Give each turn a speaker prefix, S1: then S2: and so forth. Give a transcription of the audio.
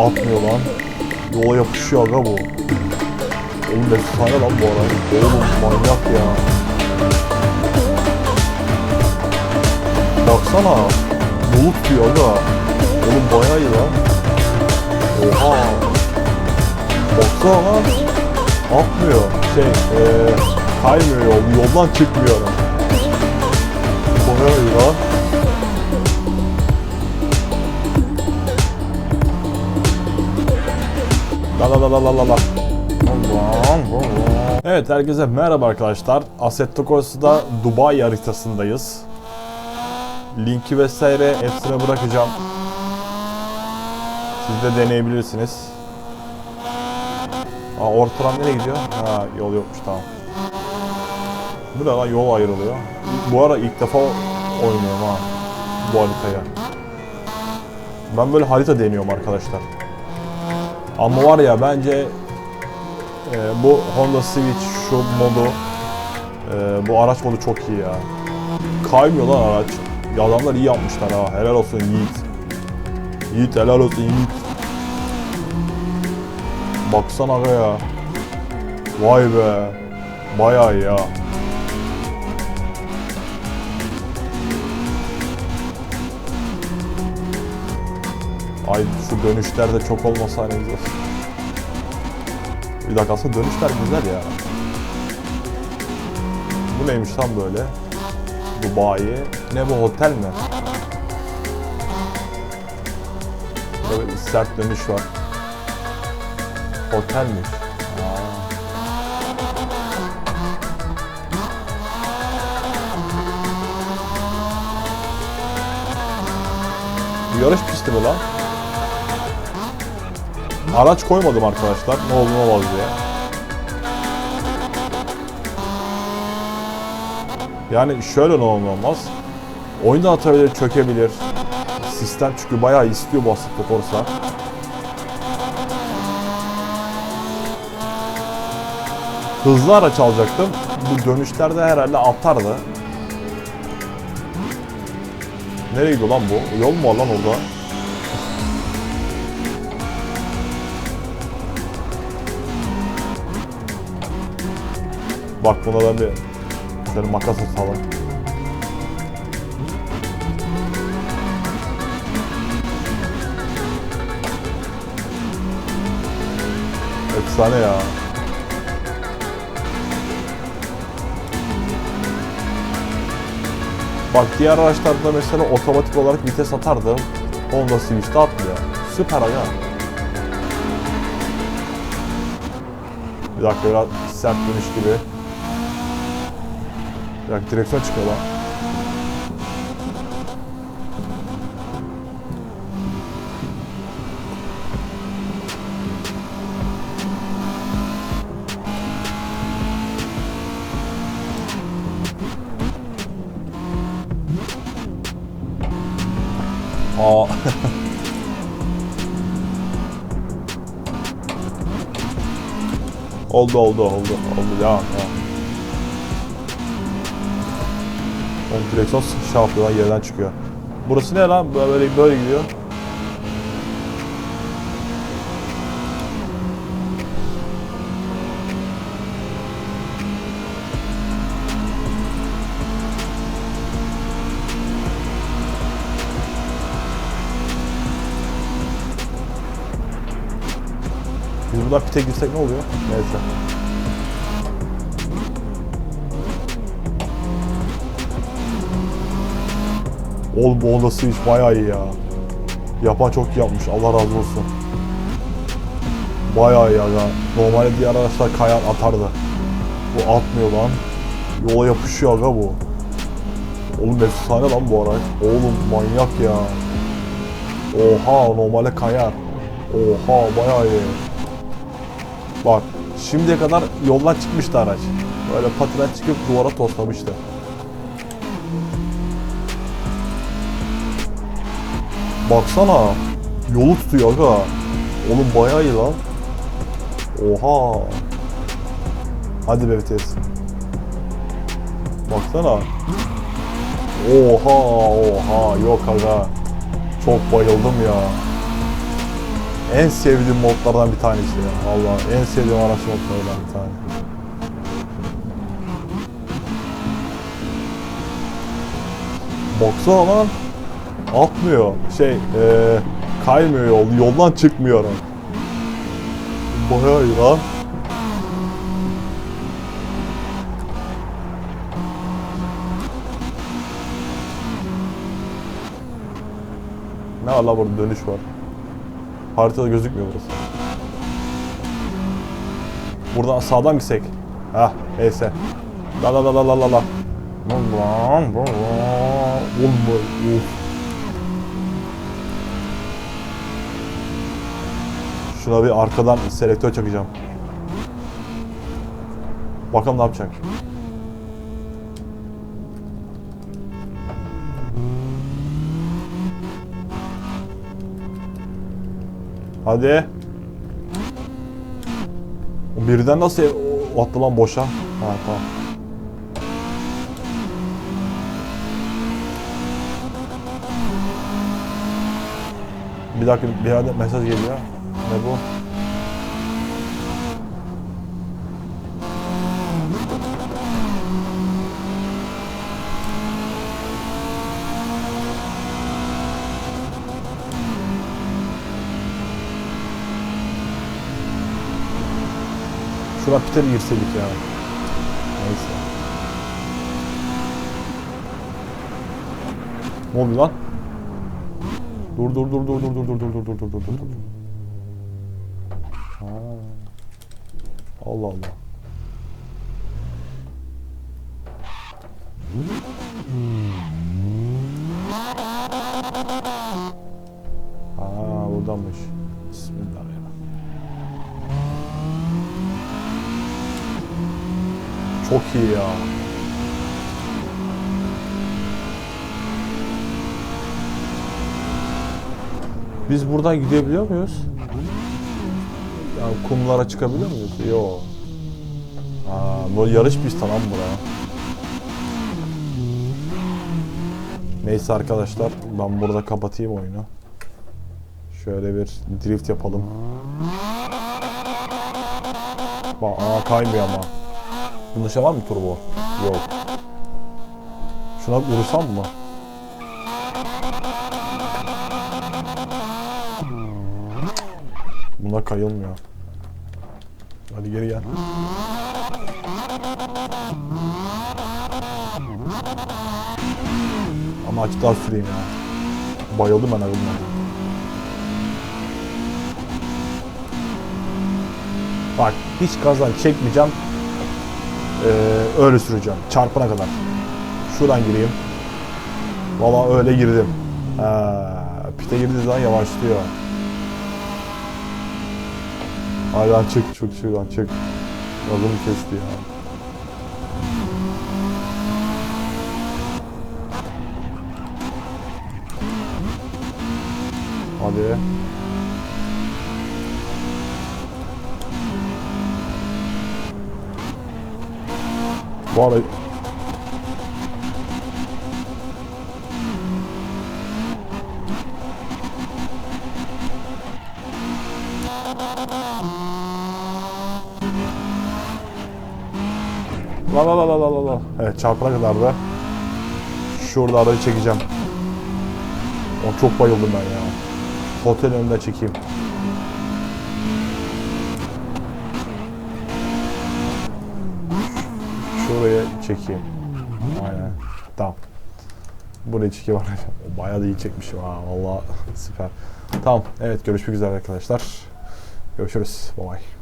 S1: Atmıyor lan. Yola yapışıyor aga bu. Oğlum efsane lan bu araba. Oğlum manyak ya. Baksana. Yolu tutuyor aga. Oğlum bayağı iyi lan. Oha. Baksana lan. Atmıyor. Şey, eee kaymıyor yol. Yoldan çıkmıyor La la la la la la. Evet herkese merhaba arkadaşlar. Assetto Corsa'da Dubai haritasındayız. Linki vesaire hepsine bırakacağım. Siz de deneyebilirsiniz. Aa ortadan nereye gidiyor? Ha yol yokmuş tamam. Bu ne yol ayrılıyor. Bu ara ilk defa oynuyorum ha bu haritaya. Ben böyle harita deniyorum arkadaşlar. Ama var ya bence e, bu Honda Civic şu modu e, bu araç modu çok iyi ya. Kaymıyor lan araç. Ya adamlar iyi yapmışlar ha. Helal olsun Yiğit. Yiğit helal olsun Yiğit. Baksana ya. Vay be. Bayağı ya. Ay şu dönüşler de çok olmasa ne güzel. Bir dakika aslında dönüşler güzel ya. Bu neymiş tam böyle? Dubai. Ne bu otel mi? Bir sert dönüş var. Otelmiş. Yarış pisti mi lan? Araç koymadım arkadaşlar. Ne oldu ne olmaz diye. Yani şöyle ne olur olmaz. Oyunda atabilir, çökebilir. Sistem çünkü bayağı istiyor bu Assetto. Hızlı araç alacaktım. Bu dönüşlerde herhalde atardı. Nereye gidiyor lan bu? Yol mu var lan orada? Bak buna da bir senin makas atalım. Efsane ya. Bak diğer araçlarda mesela otomatik olarak vites atardı. Honda Civic'te atmıyor. Süper aga. Bir dakika biraz sert dönüş gibi. Dakika direksiyon çıkıyor lan. Aa. oldu oldu oldu oldu ya. ya. Oğlum direksiyon şey yerden çıkıyor. Burası ne lan? Böyle böyle gidiyor. Biz buradan pite girsek ne oluyor? Neyse. Oğlum bu Honda Civic bayağı iyi ya. Yapan çok iyi yapmış. Allah razı olsun. Bayağı iyi ya. Normalde diğer araçlar kayar atardı. Bu atmıyor lan. Yola yapışıyor aga bu. Oğlum efsane lan bu araç. Oğlum manyak ya. Oha normalde kayar. Oha bayağı iyi. Bak şimdiye kadar yoldan çıkmıştı araç. Böyle patiden çıkıp duvara toslamıştı. Baksana. Yolu tutuyor aga. Oğlum bayağı iyi lan. Oha. Hadi be. Baksana. Oha oha yok aga. Çok bayıldım ya. En sevdiğim modlardan bir tanesi ya. Allah en sevdiğim araç modlarından bir tane. Baksana lan. Atmıyor. Şey, eee kaymıyor yol. Yoldan çıkmıyor. Bayağı iyi lan. Ne var la burada dönüş var. Haritada gözükmüyor burası. Buradan sağdan gitsek. Hah neyse. La la la la la la la. Oğlum bu uf. Şuna bir arkadan selektör çakacağım. Bakalım ne yapacak. Hadi. Birden nasıl attı lan boşa? Ha tamam. Bir dakika bir yerde mesaj geliyor. Ne bu? Şuna pite bir girseydik ya. Neyse. Ne oldu lan? Dur dur dur dur dur dur dur dur dur dur dur dur dur Allah Allah. Aa buradanmış. Bismillahirrahmanirrahim. Çok iyi ya. Biz buradan gidebiliyor muyuz? Yani kumlara çıkabiliyor muyuz? Yok. Aa, bu yarış pisti lan bura. Neyse arkadaşlar ben burada kapatayım oyunu. Şöyle bir drift yapalım. Bak aa kaymıyor ama. Bunda şey var mı turbo? Yok. Şuna vursam mı? Buna kayılmıyor. Hadi geri gel. Ama açık daha süreyim ya. Bayıldım ben bundan. Bak hiç gazdan çekmeyeceğim. Ee, öyle süreceğim. Çarpana kadar. Şuradan gireyim. Valla öyle girdim. Ha, pite girdiği zaman yavaşlıyor. Hala çık çık şuradan çık. Gazımı kesti ya. Hadi. Bu arada La la la la la la la. Evet çarpana kadar da şurada aracı çekeceğim. O çok bayıldım ben ya. Otel önünde çekeyim. Şuraya çekeyim. Aynen. Tamam. Buraya çekeyim arkadaşlar. Bayağı da iyi çekmişim ha. Valla süper. Tamam. Evet görüşmek üzere arkadaşlar. Görüşürüz. Bye bye.